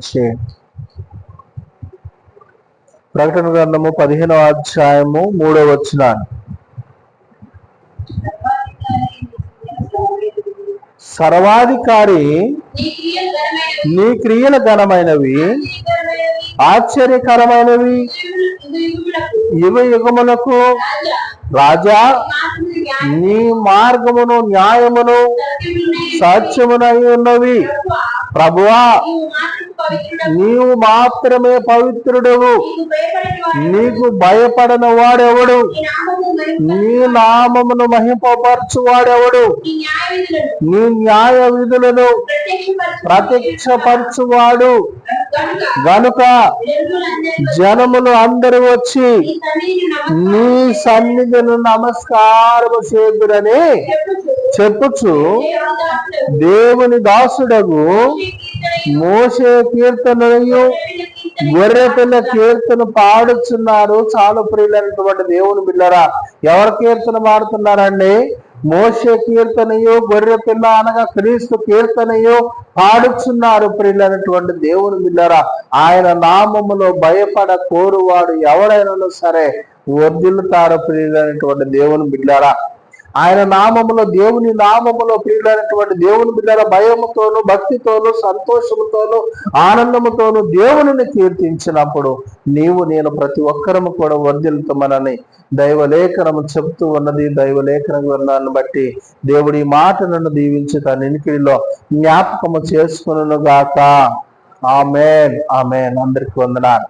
గురించి ప్రకటన గ్రంథము పదిహేనవ అధ్యాయము మూడవ వచ్చిన సర్వాధికారి నీ క్రియల ఘనమైనవి ఆశ్చర్యకరమైనవి, యువ యుగములకు రాజా, నీ మార్గమును న్యాయమును సాధ్యమునై ఉన్నవి. ప్రభువా, నీవు మాత్రమే పవిత్రుడవు. నీకు భయపడని వాడెవడు? నీ నామమును మహింపపరచు వాడెవడు నీ న్యాయ విధులను ప్రత్యక్షపరచువాడు. గనుక జనములు అందరూ వచ్చి నీ సన్నిధిని నమస్కారము చేదురని చెప్పుచు, దేవుని దాసుడగు మోసే కీర్తనయు గొర్రె పిల్ల కీర్తన పాడుచున్నారు. చాలా ప్రియులైనటువంటి దేవుని బిడ్డరా ఎవరు కీర్తన పాడుతున్నారండి? మోసే కీర్తనయు గొర్రె పిల్ల అనగా క్రీస్తు కీర్తనయు పాడుచున్నారు ప్రియులైనటువంటి దేవుని బిడ్డరా ఆయన నామములో భయపడ కోరువాడు ఎవరైనా సరే వర్దిల్లుతారు ప్రియులైనటువంటి దేవుని బిడ్డారా ఆయన నామములో దేవుని నామములో ప్రియులైనటువంటి దేవుని బిడ్డల భయముతోను భక్తితోను సంతోషముతోను ఆనందముతోను దేవునిని కీర్తించినప్పుడు నీవు నేను ప్రతి ఒక్కరము కూడా వర్ధిల్లుతామనని దైవలేఖనము చెప్తూ ఉన్నది. దైవలేఖన గ్రంథాన్ని బట్టి దేవుడి మాట నన్ను దీవించి తన ఇనికిడిలో జ్ఞాపకము చేసుకును గాక ఆమెన్. ఆమెన్. అందరికి వందనాలు.